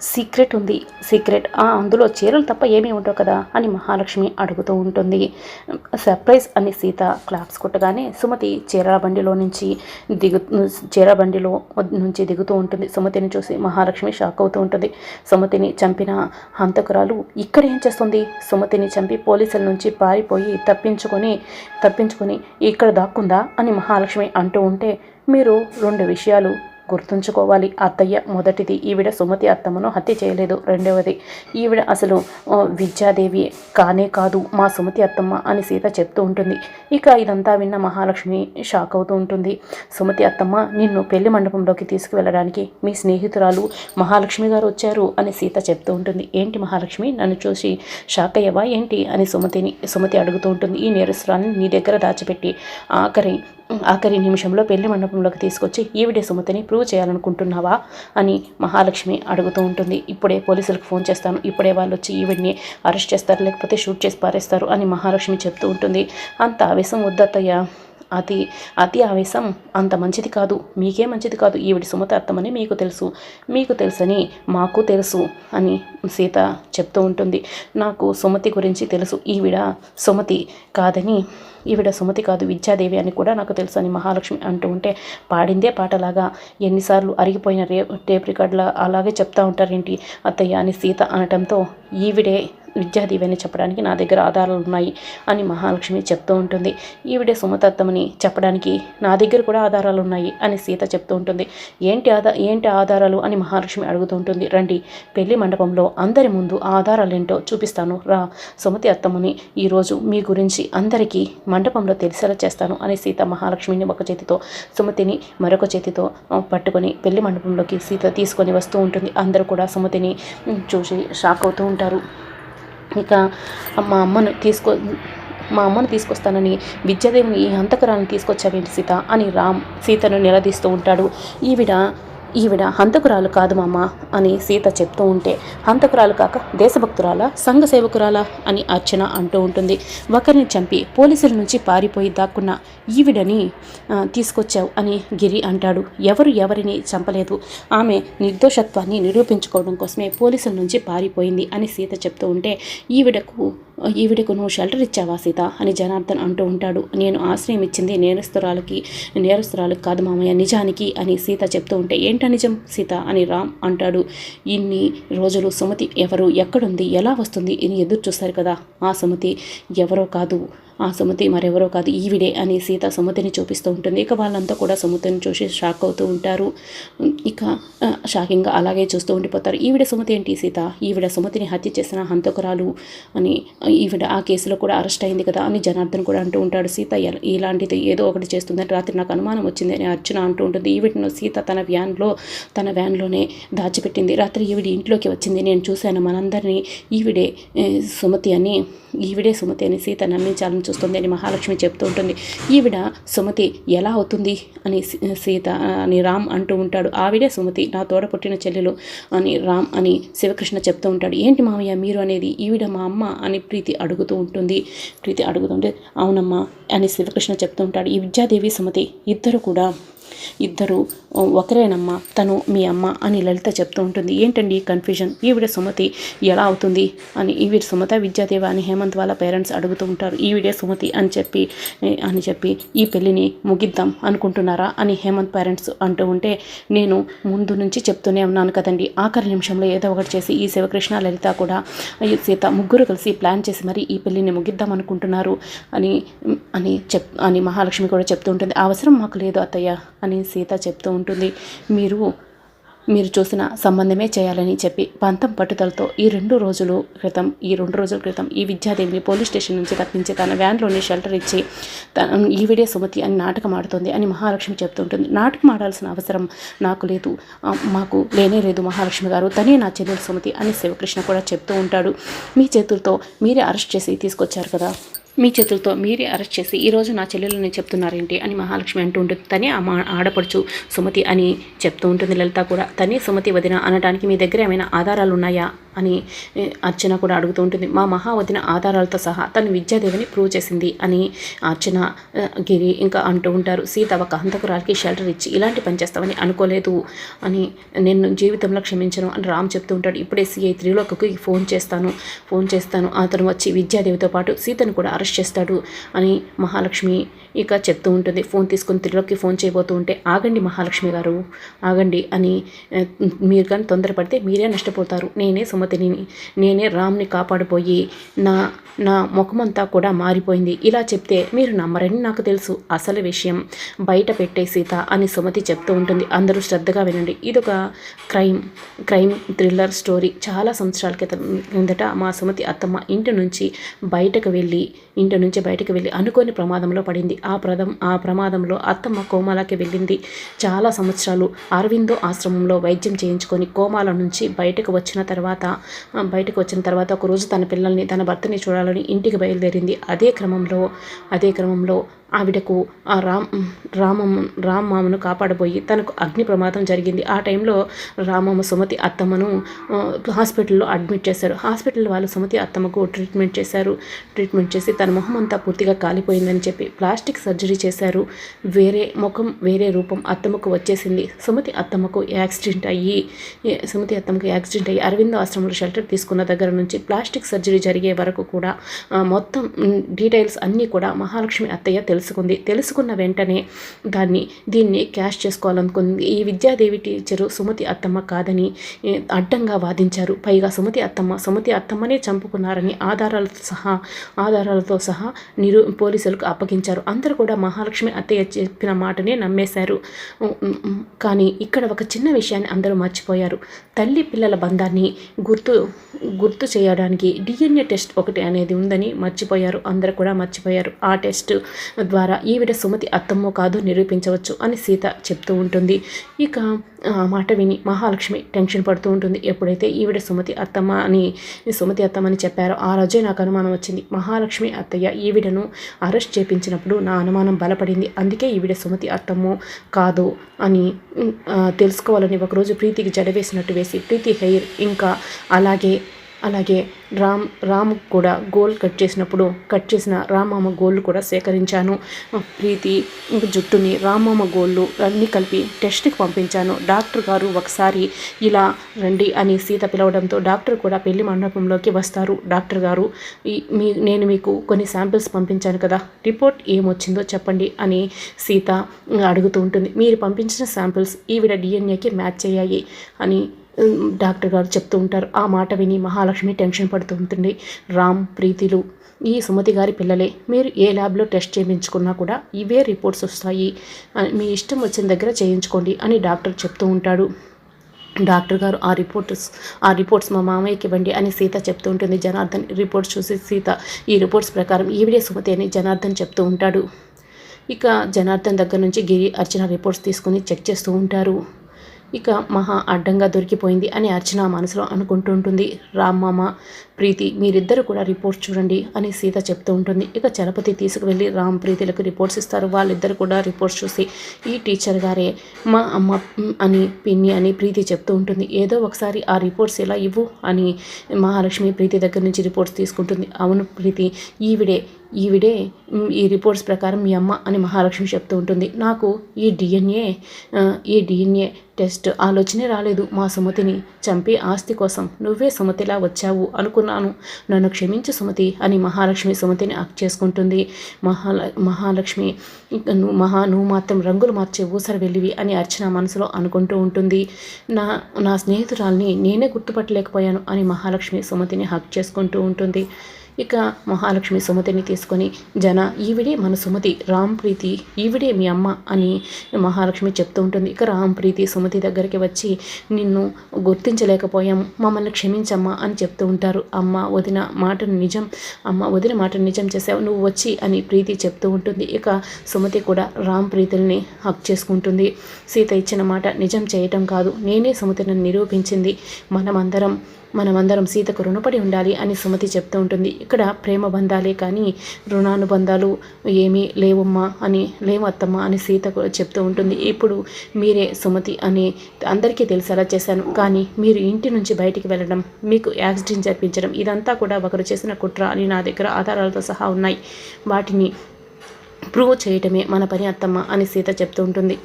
Secret ఉంది. Secret. ఆ అందులో చీరలు తప్ప ఏమీ ఉండవు కదా అని మహాలక్ష్మి అడుగుతూ ఉంటుంది. సర్ప్రైజ్ అని సీత క్లాప్స్ కొట్టగానే సుమతి చీరల బండిలో నుంచి దిగు చీర బండిలో నుంచి దిగుతూ ఉంటుంది. సుమతిని చూసి మహాలక్ష్మి షాక్ అవుతూ ఉంటుంది. సుమతిని చంపిన హంతకురాలు ఇక్కడ ఏం చేస్తుంది? సుమతిని చంపి పోలీసుల నుంచి పారిపోయి తప్పించుకొని తప్పించుకొని ఇక్కడ దాక్కుందా అని మహాలక్ష్మి అంటూ ఉంటే మీరు రెండు విషయాలు గుర్తుంచుకోవాలి. అత్తయ్య మొదటిది. ఈవిడ సుమతి అత్తమ్మను హత్య చేయలేదు. రెండవది ఈవిడ అసలు విద్యాదేవి కానే కాదు మా సుమతి అత్తమ్మ అని సీత చెప్తూ ఉంటుంది. ఇక ఇదంతా విన్న మహాలక్ష్మి షాక్ అవుతూ ఉంటుంది. సుమతి అత్తమ్మ నిన్ను పెళ్ళి మండపంలోకి తీసుకువెళ్ళడానికి మీ స్నేహితురాలు మహాలక్ష్మి గారు వచ్చారు అని సీత చెప్తూ ఉంటుంది. ఏంటి మహాలక్ష్మి? నన్ను చూసి షాక్ అయ్యవా? ఏంటి? అని సుమతిని సుమతి అడుగుతూ ఉంటుంది. ఈ నేరస్తురాన్ని నీ దగ్గర దాచిపెట్టి ఆఖరి ఆఖరి నిమిషంలో పెళ్ళి మండపంలోకి తీసుకొచ్చి ఈవిడే సుమతిని ప్రూవ్ చేయాలనుకుంటున్నావా అని మహాలక్ష్మి అడుగుతూ ఉంటుంది. ఇప్పుడే పోలీసులకు ఫోన్ చేస్తాను. ఇప్పుడే వాళ్ళు వచ్చి ఈవిడ్ని అరెస్ట్ చేస్తారు లేకపోతే షూట్ చేసి పారేస్తారు అని మహాలక్ష్మి చెప్తూ ఉంటుంది. అంత ఆవేశం వద్దత్తయ్యా. అతి అతి ఆవేశం అంత మంచిది కాదు. మీకే మంచిది కాదు. ఈవిడ సుమతి అత్తమని మీకు తెలుసు. మీకు తెలుసని మాకు తెలుసు అని సీత చెప్తూ ఉంటుంది. నాకు సుమతి గురించి తెలుసు. ఈవిడ సుమతి కాదని ఈవిడ సుమతి కాదు విద్యాదేవి అని కూడా నాకు తెలుసు అని మహాలక్ష్మి అంటూ ఉంటే పాడిందే పాటలాగా ఎన్నిసార్లు అరిగిపోయిన రే టేప్ రికార్డులా అలాగే చెప్తా ఉంటారేంటి అత్తయ్య అని సీత అనటంతో ఈవిడే విద్యాదేవి అని చెప్పడానికి నా దగ్గర ఆధారాలు ఉన్నాయి అని మహాలక్ష్మి చెప్తూ ఉంటుంది. ఈవిడే సుమతత్వమని చెప్పడానికి నా దగ్గర కూడా ఆధారాలు ఉన్నాయి అని సీత చెప్తూ ఉంటుంది. ఏంటి ఆధార ఏంటి ఆధారాలు అని మహాలక్ష్మి అడుగుతూ ఉంటుంది. రండి పెళ్ళి మండపంలో అందరి ముందు ఆధారాలు ఏంటో చూపిస్తాను. రా సుమతి అత్తమ్మని ఈరోజు మీ గురించి అందరికీ మండపంలో తెలిసేలా చేస్తాను అని సీత మహాలక్ష్మిని ఒక చేతితో సుమతిని మరొక చేతితో పట్టుకొని పెళ్ళి మండపంలోకి సీత తీసుకొని వస్తూ ఉంటుంది. అందరూ కూడా సుమతిని చూసి షాక్ అవుతూ ఉంటారు. ఇక మా అమ్మను తీసుకో మా అమ్మను తీసుకొస్తానని విద్యాదేవిని ఈ హంతకురాలను తీసుకొచ్చావేంటి సీత అని రామ్ సీతను నిలదీస్తూ ఉంటాడు. ఈవిడ ఈవిడ హంతకురాలు కాదు మామ అని సీత చెప్తూ ఉంటే హంతకురాలు కాక దేశభక్తురాలా సంఘ సేవకురాలా అని అర్చన అంటూ ఉంటుంది. ఒకరిని చంపి పోలీసుల నుంచి పారిపోయి దాక్కున్న ఈవిడని తీసుకొచ్చావు అని గిరి అంటాడు. ఎవరు ఎవరిని చంపలేదు. ఆమె నిర్దోషత్వాన్ని నిరూపించుకోవడం కోసమే పోలీసుల నుంచి పారిపోయింది అని సీత చెప్తూ ఉంటే ఈవిడకు ఈవిడకు నువ్వు షెల్టర్ ఇచ్చావా సీత? అని జనార్దన్ అంటూ ఉంటాడు. నేను ఆశ్రయం ఇచ్చింది నేరస్తురాలకి నేరస్తురాలకు కాదు మామయ్య నిజానికి అని సీత చెప్తూ ఉంటే ఏంట నిజం సీత? అని రామ్ అంటాడు. ఇన్ని రోజులు సుమతి ఎవరు ఎక్కడుంది ఎలా వస్తుంది అని ఎదురు చూస్తారు కదా ఆ సుమతి? ఎవరో కాదు ఆ సుమతి మరెవరో కాదు ఈవిడే అని సీత సుమతిని చూపిస్తూ ఉంటుంది. ఇక వాళ్ళంతా కూడా సుమతిని చూసి షాక్ అవుతూ ఉంటారు. ఇక షాకింగ్గా అలాగే చూస్తూ ఉండిపోతారు. ఈవిడ సుమతి ఏంటి సీత? ఈవిడ సుమతిని హత్య చేసిన హంతకురాలు అని ఈవిడ ఆ కేసులో కూడా అరెస్ట్ అయింది కదా అని జనార్దన్ కూడా అంటూ ఉంటాడు. సీత ఇలాంటిది ఏదో ఒకటి చేస్తుందని రాత్రి నాకు అనుమానం వచ్చింది అని అర్చన అంటూ ఉంటుంది. ఈవిడను సీత తన వ్యాన్లో తన వ్యాన్లోనే దాచిపెట్టింది. రాత్రి ఈవిడ ఇంట్లోకి వచ్చింది. నేను చూశాను మనందరినీ ఈవిడే సుమతి అని ఈవిడే సుమతి అని సీత నమ్మించాలని చూస్తుంది అని మహాలక్ష్మి చెప్తూ ఉంటుంది. ఈవిడ సుమతి ఎలా అవుతుంది అని సీత అని రామ్ అంటూ ఉంటాడు. ఆవిడే సుమతి నా తోడ పుట్టిన చెల్లెలు అని రామ్ అని శివకృష్ణ చెప్తూ ఉంటాడు. ఏంటి మామయ్య మీరు అనేది? ఈవిడ మా అమ్మ అని ప్రీతి అడుగుతూ ఉంటుంది. ప్రీతి అడుగుతుంటే అవునమ్మా అని శివకృష్ణ చెప్తూ ఉంటాడు. ఈ విద్యాదేవి సుమతి ఇద్దరు కూడా ఇద్దరు ఒకరేనమ్మా తను మీ అమ్మ అని లలిత చెప్తూ ఉంటుంది. ఏంటండి ఈ కన్ఫ్యూజన్ ఈవిడ సుమతి ఎలా అవుతుంది? అని ఈవిడ సుమత విద్యాదేవ అని హేమంత్ వాళ్ళ పేరెంట్స్ అడుగుతూ ఉంటారు. ఈవిడే సుమతి అని చెప్పి అని చెప్పి ఈ పెళ్ళిని ముగిద్దాం అనుకుంటున్నారా? అని హేమంత్ పేరెంట్స్ అంటూ ఉంటే నేను ముందు నుంచి చెప్తూనే ఉన్నాను కదండి. ఆఖరి నిమిషంలో ఏదో ఒకటి చేసి ఈ శివకృష్ణ లలిత కూడా సీత ముగ్గురు కలిసి ప్లాన్ చేసి మరి ఈ పెళ్ళిని ముగిద్దాం అనుకుంటున్నారు అని అని చెప్ అని మహాలక్ష్మి కూడా చెప్తూ ఉంటుంది. ఆ అవసరం మాకు లేదు అత్తయ్య అని సీత చెప్తూ ఉంటుంది. మీరు మీరు చూసిన సంబంధమే చేయాలని చెప్పి పంతం పట్టుదలతో ఈ రెండు రోజులు క్రితం ఈ రెండు రోజుల క్రితం ఈ విద్యాదేవిని పోలీస్ స్టేషన్ నుంచి తప్పించి తన వ్యాన్లోనే షెల్టర్ ఇచ్చి ఈవిడే సుమతి అని నాటకం ఆడుతుంది అని మహాలక్ష్మి చెప్తుంటుంది నాటకం ఆడాల్సిన అవసరం నాకు లేదు. మాకు లేనే లేదు మహాలక్ష్మి గారు. తనే నా చెల్లెలు సుమతి అని శివకృష్ణ కూడా చెప్తూ ఉంటాడు. మీ చేతులతో మీరే అరెస్ట్ చేసి తీసుకొచ్చారు కదా. మీ చేతులతో మీరే అరెస్ట్ చేసి ఈరోజు నా చెల్లెలని చెప్తున్నారేంటి అని మహాలక్ష్మి అంటూ ఉంటుంది. తనే ఆ మా ఆడపడుచు సుమతి అని చెప్తూ ఉంటుంది. లలిత కూడా తనే సుమతి వదిన అనడానికి మీ దగ్గర ఏమైనా ఆధారాలు ఉన్నాయా అని అర్చన కూడా అడుగుతూ ఉంటుంది. మా మహావతిన ఆధారాలతో సహా తను విద్యాదేవిని ప్రూవ్ చేసింది అని అర్చన గిరి ఇంకా అంటూ ఉంటారు. సీత ఒక హంతకురాలకి షెల్టర్ ఇచ్చి ఇలాంటి పని చేస్తామని అనుకోలేదు అని నేను జీవితంలో క్షమించను అని రామ్ చెప్తూ ఉంటాడు. ఇప్పుడే సిఐ త్రిలోకకి ఫోన్ చేస్తాను ఫోన్ చేస్తాను. అతను వచ్చి విద్యాదేవితో పాటు సీతను కూడా అరెస్ట్ చేస్తాడు అని మహాలక్ష్మి ఇక చెప్తూ ఉంటుంది. ఫోన్ తీసుకుని త్రిలోకి ఫోన్ చేయబోతూ ఉంటే ఆగండి మహాలక్ష్మి గారు ఆగండి అని మీరు కానీ తొందరపడితే మీరే నష్టపోతారు. నేనే పార్వతిని నేనే రామ్ని కాపాడిపోయి నా నా ముఖమంతా కూడా మారిపోయింది. ఇలా చెప్తే మీరు నమ్మరని నాకు తెలుసు. అసలు విషయం బయట పెట్టే సీత అని సుమతి చెప్తూ ఉంటుంది. అందరూ శ్రద్ధగా వినండి. ఇదొక క్రైమ్ క్రైమ్ థ్రిల్లర్ స్టోరీ. చాలా సంవత్సరాల క్రితం కిందట మా సుమతి అత్తమ్మ ఇంటి నుంచి బయటకు వెళ్ళి ఇంటి నుంచి బయటకు వెళ్ళి అనుకోని ప్రమాదంలో పడింది. ఆ ప్రదం ఆ ప్రమాదంలో అత్తమ్మ కోమాలకి వెళ్ళింది. చాలా సంవత్సరాలు అరవిందో ఆశ్రమంలో వైద్యం చేయించుకొని కోమాల నుంచి బయటకు వచ్చిన తర్వాత బయటకు వచ్చిన తర్వాత ఒకరోజు తన పిల్లల్ని తన భర్తని చూడాలని ఇంటికి బయలుదేరింది. అదే క్రమంలో అదే క్రమంలో ఆవిడకు ఆ రామ్ రామమ్మ రామ్మామను కాపాడబోయి తనకు అగ్ని ప్రమాదం జరిగింది. ఆ టైంలో రామమ్మ సుమతి అత్తమ్మను హాస్పిటల్లో అడ్మిట్ చేశారు. హాస్పిటల్ వాళ్ళు సుమతి అత్తమ్మకు ట్రీట్మెంట్ చేశారు. ట్రీట్మెంట్ చేసి తన మొహం అంతా పూర్తిగా కాలిపోయిందని చెప్పి ప్లాస్టిక్ సర్జరీ చేశారు. వేరే ముఖం వేరే రూపం అత్తమ్మకు వచ్చేసింది. సుమతి అత్తమ్మకు యాక్సిడెంట్ అయ్యి సుమతి అత్తమ్మకు యాక్సిడెంట్ అయ్యి అరవింద ఆశ్రమంలో షెల్టర్ తీసుకున్న దగ్గర నుంచి ప్లాస్టిక్ సర్జరీ జరిగే వరకు కూడా మొత్తం డీటెయిల్స్ అన్నీ కూడా మహాలక్ష్మి అత్తయ్య తెలుసు. తెలుసుకుంది. తెలుసుకున్న వెంటనే దాన్ని దీన్ని క్యాష్ చేసుకోవాలనుకుంది. ఈ విద్యాదేవి టీచరు సుమతి అత్తమ్మ కాదని అడ్డంగా వాదించారు. పైగా సుమతి అత్తమ్మ సుమతి అత్తమ్మనే చంపుకున్నారని ఆధారాలతో సహా ఆధారాలతో సహా నిరు పోలీసులకు అప్పగించారు. అందరూ కూడా మహాలక్ష్మి అత్తయ్య చెప్పిన మాటనే నమ్మేశారు. కానీ ఇక్కడ ఒక చిన్న విషయాన్ని అందరూ మర్చిపోయారు. తల్లి పిల్లల బంధాన్ని గుర్తు గుర్తు చేయడానికి డిఎన్ఏ టెస్ట్ ఒకటి అనేది ఉందని మర్చిపోయారు. అందరూ కూడా మర్చిపోయారు. ఆ టెస్ట్ ద్వారా ఈవిడ సుమతి అత్తమ్మో కాదో నిరూపించవచ్చు అని సీత చెప్తూ ఉంటుంది. ఇక ఆ మాట విని మహాలక్ష్మి టెన్షన్ పడుతూ ఉంటుంది. ఎప్పుడైతే ఈవిడ సుమతి అత్తమ్మ అని సుమతి అత్తమ్మ అని చెప్పారో ఆ రోజే నాకు అనుమానం వచ్చింది. మహాలక్ష్మి అత్తయ్య ఈవిడను అరెస్ట్ చేపించినప్పుడు నా అనుమానం బలపడింది. అందుకే ఈవిడ సుమతి అత్తమ్మో కాదు అని తెలుసుకోవాలని ఒకరోజు ప్రీతికి జడవేసినట్టు వేసి ప్రీతి హెయిర్ ఇంకా అలాగే అలాగే రామ్ రామ్ కూడా గోల్ కట్ చేసినప్పుడు కట్ చేసిన రామమ్మ గోళ్ళు కూడా సేకరించాను. ప్రీతి జుట్టుని రామమ్మ గోళ్ళు అన్నీ కలిపి టెస్ట్కి పంపించాను. డాక్టర్ గారు ఒకసారి ఇలా రండి అని సీత పిలవడంతో డాక్టర్ కూడా పెళ్ళి మండపంలోకి వస్తారు. డాక్టర్ గారు ఈ- మీ నేను మీకు కొన్ని శాంపిల్స్ పంపించాను కదా రిపోర్ట్ ఏమొచ్చిందో చెప్పండి అని సీత అడుగుతూ ఉంటుంది. మీరు పంపించిన శాంపిల్స్ ఈవిడ డిఎన్ఏకి మ్యాచ్ అయ్యాయి అని డాక్టర్ గారు చెప్తూ ఉంటారు. ఆ మాట విని మహాలక్ష్మి టెన్షన్ పడుతూ ఉంటుంది. రామ్ ప్రీతిలు ఈ సుమతి గారి పిల్లలే మీరు ఏ ల్యాబ్లో టెస్ట్ చేయించుకున్నా కూడా ఇవే రిపోర్ట్స్ వస్తాయి. మీ ఇష్టం వచ్చిన దగ్గర చేయించుకోండి అని డాక్టర్ చెప్తూ ఉంటాడు. డాక్టర్ గారు ఆ రిపోర్ట్స్ ఆ రిపోర్ట్స్ మా మామయ్యకి ఇవ్వండి అని సీత చెప్తూ ఉంటుంది. జనార్దన్ రిపోర్ట్స్ చూసి సీత ఈ రిపోర్ట్స్ ప్రకారం ఈవిడే సుమతి అని జనార్దన్ చెప్తూ ఉంటాడు. ఇక జనార్దన్ దగ్గర నుంచి గిరి అర్చన రిపోర్ట్స్ తీసుకుని చెక్ చేస్తూ ఉంటారు. ఇక మహా అడ్డంగా దొరికిపోయింది అని అర్చన మనసులో అనుకుంటూ ఉంటుంది రామ్మమ్మ ప్రీతి మీరిద్దరు కూడా రిపోర్ట్స్ చూడండి అని సీత చెప్తూ ఉంటుంది. ఇక చలపతి తీసుకువెళ్ళి రామ్ ప్రీతిలకు రిపోర్ట్స్ ఇస్తారు. వాళ్ళిద్దరు కూడా రిపోర్ట్స్ చూసి ఈ టీచర్ గారే మా అమ్మ అని పిన్ని అని ప్రీతి చెప్తూ ఉంటుంది. ఏదో ఒకసారి ఆ రిపోర్ట్స్ ఎలా ఇవ్వు అని మహాలక్ష్మి ప్రీతి దగ్గర నుంచి రిపోర్ట్స్ తీసుకుంటుంది. అవును ప్రీతి ఈవిడే ఈవిడే ఈ రిపోర్ట్స్ ప్రకారం మీ అమ్మ అని మహాలక్ష్మి చెప్తూ ఉంటుంది. నాకు ఈ డిఎన్ఏ ఈ డిఎన్ఏ టెస్ట్. ఆలోచనే రాలేదు. మా సుమతిని చంపి ఆస్తి కోసం నువ్వే సుమతిలా వచ్చావు అనుకున్నాను. నన్ను క్షమించు సుమతి అని మహాలక్ష్మి సుమతిని అక్ చేసుకుంటుంది. మహాల మహాలక్ష్మి నువ్వు మహా నువ్వు మాత్రం రంగులు మార్చే ఊసర వెళ్ళివి అని అర్చన మనసులో అనుకుంటూ ఉంటుంది. నా నా స్నేహితురాల్ని నేనే గుర్తుపట్టలేకపోయాను అని మహాలక్ష్మి సుమతిని హక్ చేసుకుంటూ ఉంటుంది. ఇక మహాలక్ష్మి సుమతిని తీసుకొని జన ఈవిడే మన సుమతి రామ్ ప్రీతి ఈవిడే మీ అమ్మ అని మహాలక్ష్మి చెప్తూ ఉంటుంది. ఇక రామ్ ప్రీతి సుమతి దగ్గరికి వచ్చి నిన్ను గుర్తించలేకపోయాం మమ్మల్ని క్షమించమ్మా అని చెప్తూ ఉంటారు. అమ్మ వదిన మాటను నిజం అమ్మ వదిన మాటను నిజం చేసావు నువ్వు వచ్చి అని ప్రీతి చెప్తూ ఉంటుంది. ఇక సుమతి కూడా రామ్ ప్రీతుల్ని హక్ చేసుకుంటుంది. సీత ఇచ్చిన మాట నిజం చేయటం కాదు నేనే సుమతిని నిరూపించింది. మనమందరం మనమందరం సీతకు రుణపడి ఉండాలి అని సుమతి చెప్తూ ఉంటుంది. ఇక్కడ ప్రేమ బంధాలే కానీ రుణానుబంధాలు ఏమీ లేవమ్మా అని లేవత్తమ్మా అని సీతకు చెప్తూ ఉంటుంది. ఇప్పుడు మీరే సుమతి అని అందరికీ తెలిసేలా చేశాను. కానీ మీరు ఇంటి నుంచి బయటికి వెళ్ళడం మీకు యాక్సిడెంట్ జరిపించడం ఇదంతా కూడా ఒకరు చేసిన కుట్ర అని నా దగ్గర ఆధారాలతో సహా ఉన్నాయి. వాటిని ప్రూవ్ చేయటమే మన పని అత్తమ్మ అని సీత చెప్తూ ఉంటుంది.